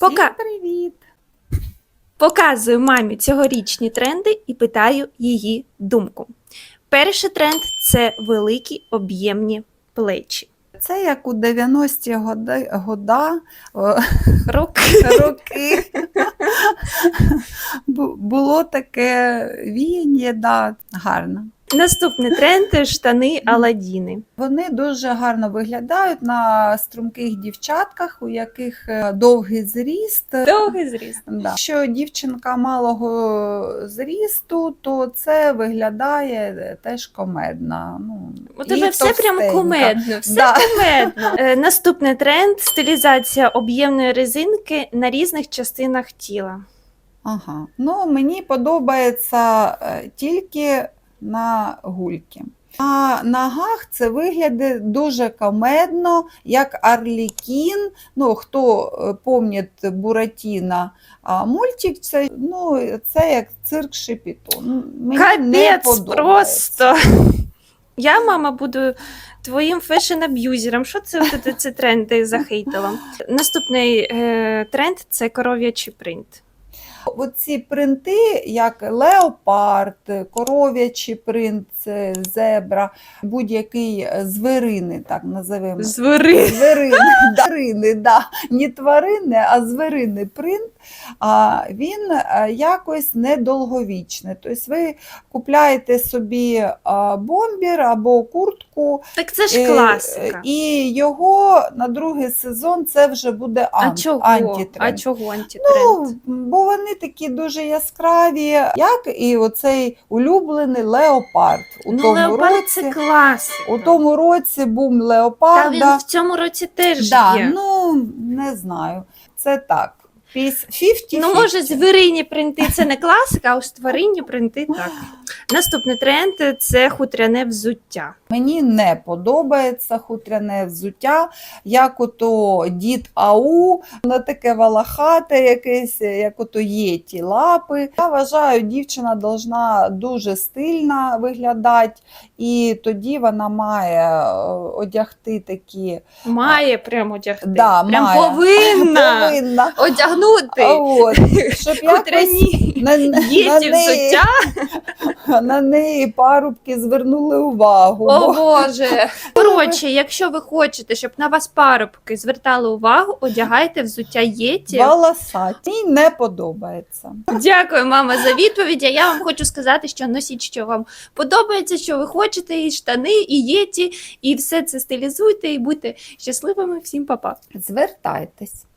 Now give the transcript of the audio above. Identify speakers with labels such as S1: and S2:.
S1: Пока.
S2: привіт!
S1: Показую мамі цьогорічні тренди і питаю її думку. Перший тренд це великі об'ємні плечі.
S2: Це як у 90-ті годи, года, о,
S1: Руки.
S2: роки було таке віяння, да, гарно.
S1: Наступний тренд штани Аладіни.
S2: Вони дуже гарно виглядають на струнких дівчатках, у яких е, довгий зріст.
S1: Довгий зріст.
S2: Да. Якщо дівчинка малого зрісту, то це виглядає е, теж комедно. Ну,
S1: У тебе все прямо
S2: товстенько.
S1: кумедно. Все
S2: Да.
S1: кумедно. Е, Наступний тренд стилізація об'ємної резинки на різних частинах тіла.
S2: Ага. Ну, мені подобається е, тільки на гульки. На ногах це виглядає дуже комедно, як Арлікін. Ну, хто е, пам'ятає Буратіна а, мультик, це, ну, це як цирк Шепітон. Мені не подобається.
S1: просто. Я, мама, буду твоїм фешн-аб'юзером. Що це ти ці тренди захейтила? Наступний е, тренд це коров'ячий принт.
S2: Оці принти, як леопард, коров'ячий принт, зебра, будь-який е, звірини, так називаємо.
S1: Звери.
S2: Зверини, да, да. не тварини, а звірини принт, а він е, якось недолговічний. Тобто ви купляєте собі бомбір або куртку,
S1: Так це ж
S2: е,
S1: класика.
S2: і його на другий сезон це вже буде
S1: А чого?
S2: антитренд.
S1: А чого антитренд?
S2: Ну, бо вони такі дуже яскраві, як і оцей улюблений леопард. У
S1: ну,
S2: тому
S1: леопард
S2: році,
S1: це класика.
S2: у тому році бум
S1: Та
S2: леопарда.
S1: він в цьому році теж
S2: Да,
S1: є.
S2: ну не знаю. Це так. Піс- 50
S1: Ну, може, звірині принти це не класика, а ось тваринні принти так. Наступний тренд це хутряне взуття.
S2: Мені не подобається хутряне взуття, як ото дід Ау, на таке валахате, якесь, як ото є ті лапи. Я вважаю, дівчина должна дуже стильно виглядати, і тоді вона має е, одягти такі
S1: Має прямо одягти.
S2: Да,
S1: Прям
S2: має.
S1: повинна
S2: повинна.
S1: одягнути
S2: От, щоб якось
S1: хутряні
S2: на, на, неї,
S1: взуття.
S2: на неї парубки звернули увагу.
S1: О Боже. Коротше, якщо ви хочете, щоб на вас парубки звертали увагу, одягайте взуття єті.
S2: Волосаті. Не подобається.
S1: Дякую, мама, за відповідь. А я вам хочу сказати, що носіть, що вам подобається, що ви хочете, і штани, і єті, і все це стилізуйте, і будьте щасливими. Всім па-па.
S2: Звертайтесь.